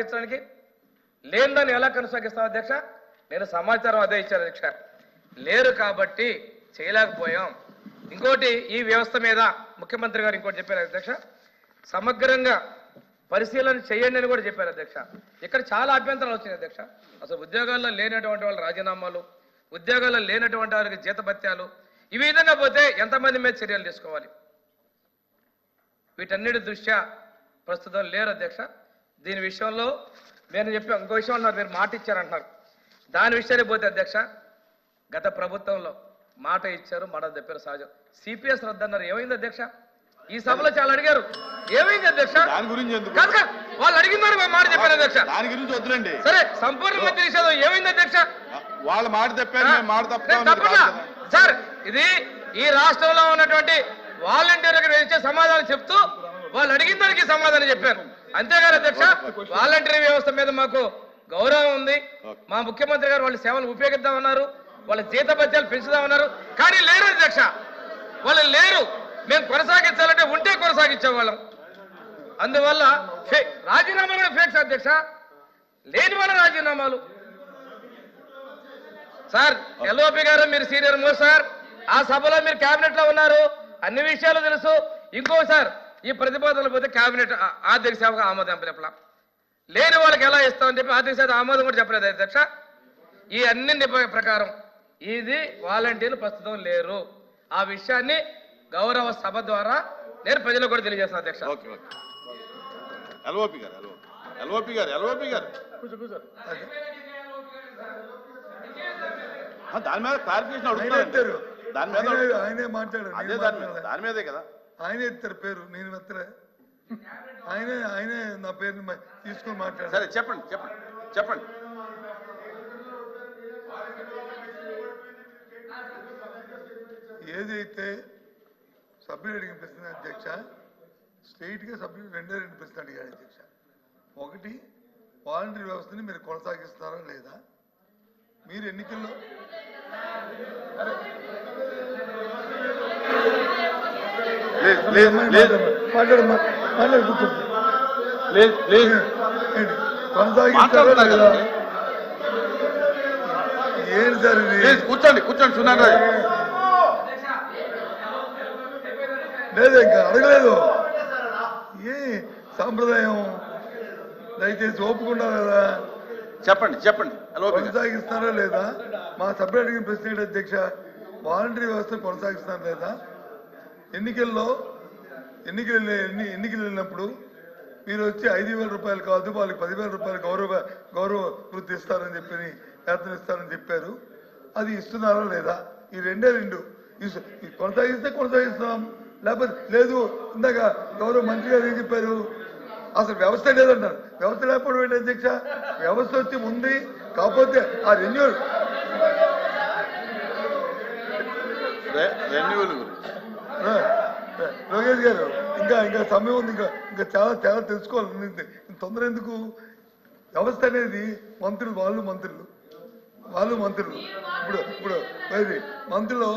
కొనసాగించడానికి లేనిదాన్ని ఎలా కొనసాగిస్తాం అధ్యక్ష? నేను సమాచారం అదే ఇచ్చాను అధ్యక్ష. లేరు కాబట్టి చేయలేకపోయాం. ఇంకోటి ఈ వ్యవస్థ మీద ముఖ్యమంత్రి గారు ఇంకోటి చెప్పారు అధ్యక్ష. సమగ్రంగా పరిశీలన చేయండి అని కూడా చెప్పారు అధ్యక్ష. ఇక్కడ చాలా అభ్యంతరాలు వచ్చినాయి అధ్యక్ష. అసలు ఉద్యోగాల్లో లేనటువంటి వాళ్ళ రాజీనామాలు ఉద్యోగాల్లో లేనటువంటి వారికి జీతభత్యాలు ఈ విధంగా పోతే ఎంతమంది మీద చర్యలు తీసుకోవాలి? వీటన్నిటి దృష్ట్యా ప్రస్తుతం లేరు అధ్యక్ష. దీని విషయంలో నేను చెప్పి ఇంకో విషయం అన్నారు మీరు మాట ఇచ్చారంటున్నారు. దాని విషయానికి పోతే అధ్యక్ష గత ప్రభుత్వంలో మాట ఇచ్చారు మాట చెప్పారు సహజం. సిపిఎస్ రద్దన్నారు ఏమైంది అధ్యక్ష? ఈ సభలో చాలా అడిగారు. ఏమైంది అధ్యక్ష? దాని గురించి వాళ్ళు అడిగినారు మాట చెప్పారు అధ్యక్ష. దాని గురించి వద్దులండి. సరే సంపూర్ణ మంత్రి నిషేధం ఏమైంది అధ్యక్ష? వాళ్ళ మాట తప్పారు మేము మాట. సార్ ఇది ఈ రాష్ట్రంలో ఉన్నటువంటి వాలంటీర్లకు ఇచ్చే సమాధానం చెప్తూ వాళ్ళు అడిగిన దానికి సమాధానం చెప్పాను అంతేగాని అధ్యక్ష? వాలంటీర్ వ్యవస్థ మీద మాకు గౌరవం ఉంది. మా ముఖ్యమంత్రి గారు వాళ్ళ సేవలు ఉపయోగిద్దామన్నారు వాళ్ళ జీతభత్యాలు పెంచుదామన్నారు. కానీ లేరు అధ్యక్ష. వాళ్ళు లేరు. మేము కొనసాగించాలంటే ఉంటే కొనసాగించే వాళ్ళం అందువల్ల రాజీనామాలు కూడా ఫేక్స్ అధ్యక్ష. లేని వాళ్ళ రాజీనామాలు. సార్ ఎల్ఓపి గారు మీరు సీనియర్ మోస్ట్ సార్. ఆ సభలో మీరు కేబినెట్లో ఉన్నారు. అన్ని విషయాలు తెలుసు. ఇంకో సార్ ఈ ప్రతిపాదనలు పోతే కేబినెట్ ఆర్థిక సేవకు ఆమోదం చెప్పలా. లేని వాళ్ళకి ఎలా ఇస్తామని చెప్పి ఆర్థిక సేవ ఆమోదం కూడా చెప్పలేదు అధ్యక్ష. ఈ అన్ని ప్రకారం ఇది వాలంటీర్లు ప్రస్తుతం లేరు. ఆ విషయాన్ని గౌరవ సభ ద్వారా నేను ప్రజలకు కూడా తెలియజేస్తాను అధ్యక్ష. Okay okay. ఎల్ఓపి గారు ఎల్ఓపి. గారు ఎల్ఓపి గారు. దాని మీద క్లారిఫికేషన్ ఎత్తారు దాని మీద ఆయనే- మాట్లాడారు. అదే దాని మీద. దాని మీదే కదా. ఆయనే ఎత్తారు పేరు నేను ఎత్తలే ఆయనే ఆయనే నా పేరుని తీసుకొని మాట్లాడారు సరే చెప్పండి చెప్పండి చెప్పండి. ఏదైతే సభ్యుడు అడిగిన ప్రశ్న అధ్యక్ష స్ట్రైట్గా సభ్యుడు రెండే రెండు ప్రశ్నలు అడిగాడు అధ్యక్ష. ఒకటి వాలంటీర్ వ్యవస్థని మీరు కొనసాగిస్తారా లేదా? మీరు ఎన్నికల్లో లేదు లేదు లేదు మాట్లాడు మాట్లాడు కూర్చోండి లేదు లేదు ఏంటి? కొనసాగిస్తారా మాట్లాడుతున్నారు లేదా సార్ కూర్చోండి కూర్చోండి సున్నాను రాజు లేదు ఇంకా అడగలేదు. ఏ సాంప్రదాయం దయచేసి ఒప్పుకున్నారు కదా చెప్పండి చెప్పండి. కొనసాగిస్తారా లేదా? మా సభ్యుడు అడిగిన ప్రశ్న అధ్యక్ష వాలంటరీ వ్యవస్థ కొనసాగిస్తారా లేదా? ఎన్నికల్లో ఎన్నికలు ఎన్ని ఎన్నికలు వెళ్ళినప్పుడు మీరు వచ్చి ఐదు వేల రూపాయలు కాదు వాళ్ళకి పదివేల రూపాయలు గౌరవ గౌరవ వృత్తి ఇస్తారని చెప్పి వేతనం ఇస్తారని చెప్పారు. అది ఇస్తున్నారా లేదా? ఈ రెండే రెండు. కొనసాగిస్తే కొనసాగిస్తాం. లేకపోతే లేదు ఇందాక గౌరవ మంత్రి గారు ఏం చెప్పారు? అసలు వ్యవస్థ లేదన్నారు వ్యవస్థ లేకపోవడం ఏంటి అధ్యక్ష? వ్యవస్థ వచ్చి ఉంది కాకపోతే ఆ రెన్యూల్ రె- గురించి. లోకేష్ గారు ఇంకా ఇంకా సమయం ఉంది ఇంకా ఇంకా చాలా చాలా తెలుసుకోవాలి. తొందర ఎందుకు? వ్యవస్థ అనేది మంత్రులు వాళ్ళు మంత్రులు. వాళ్ళు మంత్రులు. ఇప్పుడు ఇప్పుడు అది మంత్రులు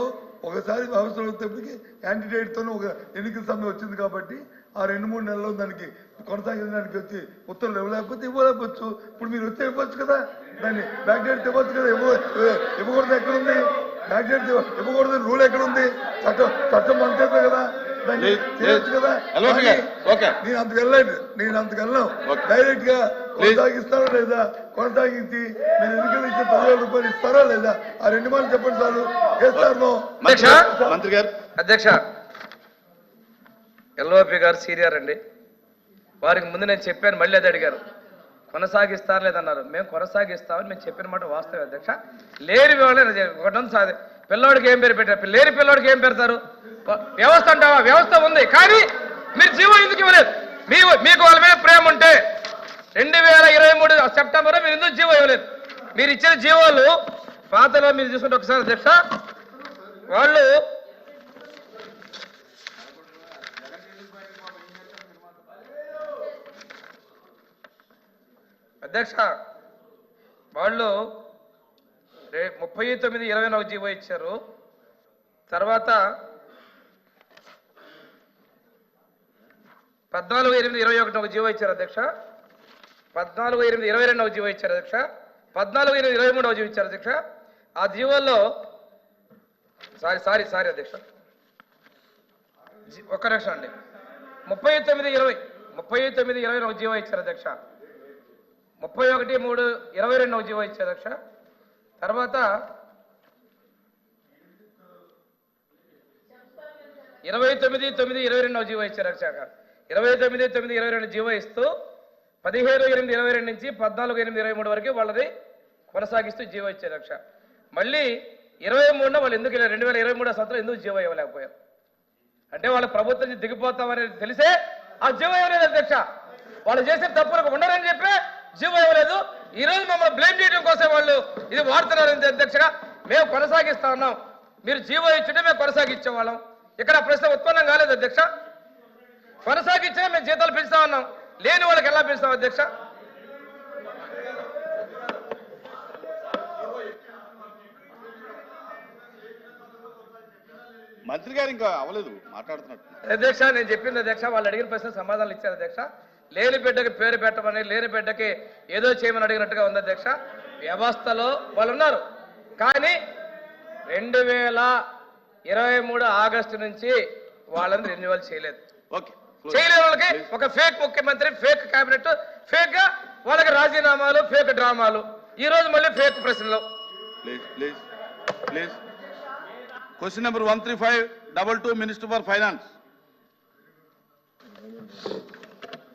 ఒకసారి వ్యవస్థ వచ్చేప్పటికి క్యాండిడేట్తోనే ఒక ఎన్నికల సమయం వచ్చింది కాబట్టి ఆ రెండు మూడు నెలల్లో దానికి కొనసాగించడానికి వచ్చి ఉత్తర్వులు ఇవ్వలేకపోతే ఇవ్వలేకపోవచ్చు. ఇప్పుడు మీరు వచ్చే ఇవ్వచ్చు కదా? దాన్ని బ్యాక్ డేట్ ఇవ్వచ్చు కదా? ఇవ్వ ఇవ్వకూడదు ఎక్కడుంది? డేట్ ఇవ్వకూడదు. రూల్ ఎక్కడుంది? చట్టం చట్టం మన చేతిలో కదా. చేయొచ్చు. కదా. నేను అంతకు నేను అంతకు వెళ్ళాం. డైరెక్ట్గా. కొనసాగిస్తారా లేదా? కొనసాగించి మీరు ఎన్నికలు ఇచ్చే పదివేల రూపాయలు ఇస్తారా లేదా? ఆ రెండు మాటలు చెప్పండి సార్. చేస్తాను మంత్రి గారు. అధ్యక్ష. ఎల్ఓపి గారు సీనియర్ అండి. వారికి ముందు నేను చెప్పాను మళ్ళీ అది అడిగారు. కొనసాగిస్తారు లేదన్నారు. మేము కొనసాగిస్తామని మేము చెప్పిన మాట వాస్తవం అధ్యక్ష. లేని వాళ్ళే ఒకటం సాధి పిల్లోడికి ఏం పేరు పెట్టారు? లేని పిల్లోడికి ఏం పెడతారు? వ్యవస్థ అంటావా? వ్యవస్థ ఉంది. కానీ మీరు జీవో ఎందుకు ఇవ్వలేదు? మీ మీకు వాళ్ళ మీద ప్రేమ ఉంటే రెండు వేల ఇరవై మూడు సెప్టెంబర్ మీరు ఎందుకు జీవో ఇవ్వలేదు? మీరు ఇచ్చిన జీవోలు పాతలో మీరు చూసుకుంటే ఒకసారి అధ్యక్ష వాళ్ళు అధ్యక్ష వాళ్ళు రే ముప్పై తొమ్మిది ఇరవై నాలుగు జీవో ఇచ్చారు. తర్వాత పద్నాలుగు ఎనిమిది ఇరవై ఒకటి ఒక జీవో ఇచ్చారు అధ్యక్ష. పద్నాలుగు ఎనిమిది ఇరవై రెండు ఒక జీవో ఇచ్చారు అధ్యక్ష. పద్నాలుగు ఎనిమిది ఇరవై మూడవ జీవో ఇచ్చారు అధ్యక్ష. ఆ జీవోల్లో సారీ సారీ సారీ అధ్యక్ష. ఒక్క నిమిషం అండి. ముప్పై తొమ్మిది ఇరవై ముప్పై తొమ్మిది ఇరవై ఒక జీవో ఇచ్చారు అధ్యక్ష. ముప్పై ఒకటి మూడు ఇరవై రెండు ఒక జీవో ఇచ్చారు తర్వాత ఇరవై తొమ్మిది తొమ్మిది ఇరవై రెండవ జీవో ఇచ్చారు అక్షాక ఇరవై తొమ్మిది తొమ్మిది ఇరవై రెండు జీవో ఇస్తూ పదిహేను ఎనిమిది ఇరవై రెండు నుంచి పద్నాలుగు ఎనిమిది ఇరవై మూడు వరకు వాళ్ళది కొనసాగిస్తూ జీవో ఇచ్చారు అక్ష. మళ్ళీ ఇరవై మూడున వాళ్ళు ఎందుకు రెండు వేల ఇరవై మూడో సంవత్సరం ఎందుకు జీవో ఇవ్వలేకపోయారు? అంటే వాళ్ళ ప్రభుత్వం నుంచి దిగిపోతామని తెలిసే ఆ జీవో ఇవ్వలేదు అధ్యక్ష వాళ్ళు చేసే తప్పులకు ఉండరని చెప్పి జీవో ఇవ్వలేదు. ఈ రోజు మమ్మల్ని బ్లేమ్ చేయడం కోసం వాళ్ళు ఇది వాడుతున్నారు అధ్యక్షగా మేము కొనసాగిస్తా ఉన్నాం. మీరు జీవో ఇచ్చుంటే మేము కొనసాగించే వాళ్ళం. ఇక్కడ ప్రశ్న ఉత్పన్నం కాలేదు అధ్యక్ష. కొనసాగించే మేము జీతాలు పెంచుతా ఉన్నాం. లేని వాళ్ళకి ఎలా పెంచుతాం అధ్యక్ష? మంత్రి గారు ఇంకా అవ్వలేదు మాట్లాడుతున్నట్టు. అధ్యక్ష నేను చెప్పింది అధ్యక్ష వాళ్ళు అడిగిన ప్రశ్న సమాధానాలు ఇచ్చారు అధ్యక్ష. లేని బిడ్డకి పేరు పెట్టమని లేని బిడ్డకి ఏదో చేయమని అడిగినట్టుగా ఉంది అధ్యక్ష. వ్యవస్థలో వాళ్ళు ఉన్నారు కానీ రెండు వేల ఇరవై మూడు ఆగస్టు నుంచి వాళ్ళని రెన్యువల్ చేయలేదు. ఓకే చేయలేని వాళ్ళకి ఒక ఫేక్ ముఖ్యమంత్రి ఫేక్ కేబినెట్ ఫేక్గా వాళ్ళకి రాజీనామాలు ఫేక్ డ్రామాలు. ఈ రోజు మళ్ళీ ఫేక్ ప్రశ్నలు. Please please please. Question number one three five double two minister for finance